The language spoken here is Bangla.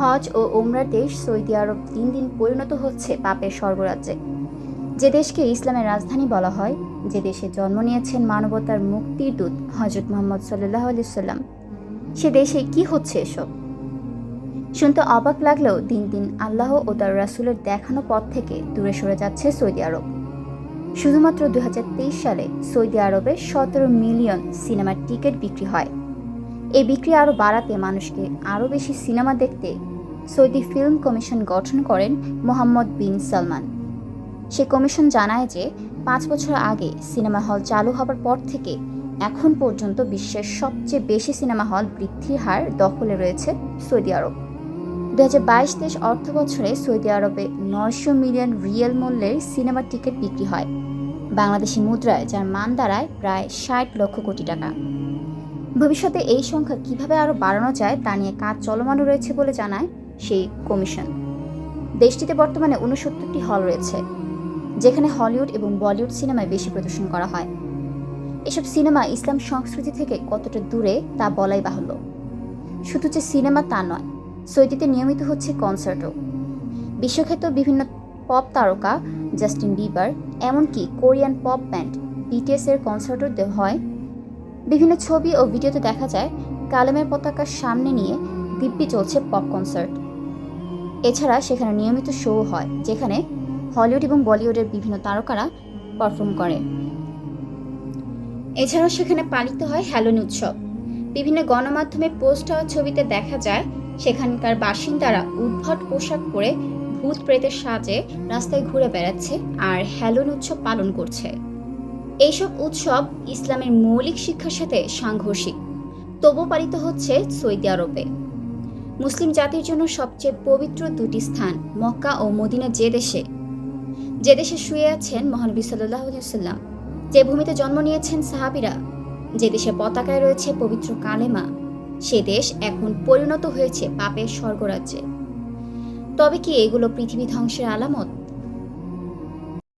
হজ ও ওমরার দেশ সৌদি আরব দিন দিন পরিণত হচ্ছে পাপের স্বর্গরাজ্যে। যে দেশকে ইসলামের রাজধানী বলা হয়, যে দেশে জন্ম নিয়েছেন মানবতার মুক্তির দূত হজরত মোহাম্মদ সাল্লাহ আলিয়াল্লাম সে দেশে কি হচ্ছে এসব? শুনতে অবাক লাগলেও দিন দিন আল্লাহ ও তার রাসুলের দেখানো পথ থেকে দূরে সরে যাচ্ছে সৌদি আরব। শুধুমাত্র দু হাজার তেইশ সালে সৌদি আরবে সতেরো মিলিয়ন সিনেমার টিকিট বিক্রি হয়। এই বিক্রি আরও বাড়াতে মানুষকে আরও বেশি সিনেমা দেখতে সৌদি ফিল্ম কমিশন গঠন করেন মোহাম্মদ বিন সালমান। সে কমিশন জানায় যে, পাঁচ বছর আগে সিনেমা হল চালু হবার পর থেকে এখন পর্যন্ত বিশ্বের সবচেয়ে বেশি সিনেমা হল বৃদ্ধির হার দখলে রয়েছে সৌদি আরব। দু হাজার বাইশ তেইশ অর্থ বছরে সৌদি আরবে নয়শো মিলিয়ন রিয়েল মূল্যের সিনেমার টিকিট বিক্রি হয়। বাংলাদেশি মুদ্রায় যার মান দাঁড়ায় প্রায় ষাট লক্ষ কোটি টাকা। ভবিষ্যতে এই সংখ্যা কীভাবে আরও বাড়ানো যায় তা নিয়ে কাজ চলমানও রয়েছে বলে জানায় সেই কমিশন। দেশটিতে বর্তমানে উনসত্তরটি হল রয়েছে, যেখানে হলিউড এবং বলিউড সিনেমায় বেশি প্রদর্শন করা হয়। এসব সিনেমা ইসলাম সংস্কৃতি থেকে কতটা দূরে তা বলাই বাহুল্য। শুধু যে সিনেমা তা নয় সৌদিতে নিয়মিত হচ্ছে কনসার্টও। বিশ্বখ্যাত বিভিন্ন পপ তারকা জাস্টিন বিবার, এমনকি কোরিয়ান পপ ব্যান্ড বিটিএস এর কনসার্টও হয়। বিভিন্ন ছবি ও ভিডিওতে দেখা যায়, কালেমের পতাকার সামনে নিয়ে দিব্যি চলছে পপ কনসার্ট। এছাড়া সেখানে নিয়মিত শো হয়, যেখানে হলিউড এবং বলিউডের বিভিন্ন তারকারা পারফর্ম করে। এছাড়াও সেখানে পালিত হয় হ্যালোন উৎসব। বিভিন্ন গণমাধ্যমে পোস্ট হওয়া ছবিতে দেখা যায়, সেখানকার বাসিন্দারা উদ্ভট পোশাক পরে ভূত প্রেতের সাজে রাস্তায় ঘুরে বেড়াচ্ছে আর হ্যালোন উৎসব পালন করছে। এইসব উৎসব ইসলামের মৌলিক শিক্ষার সাথে সাংঘর্ষিক তবু পালিত হচ্ছে সৌদি আরবে। মুসলিম জাতির জন্য সবচেয়ে পবিত্র দুটি স্থান, মক্কা ও মদিনা যে দেশে। যে দেশে শুয়ে আছেন মহানবী সাল্লাহ সাল্লাম যে ভূমিতে জন্ম নিয়েছেন সাহাবিরা। যে দেশে পতাকায় রয়েছে পবিত্র কালেমা। সে দেশ এখন পরিণত হয়েছে পাপের স্বর্গরাজ্যে। তবে কি এগুলো পৃথিবী ধ্বংসের আলামত?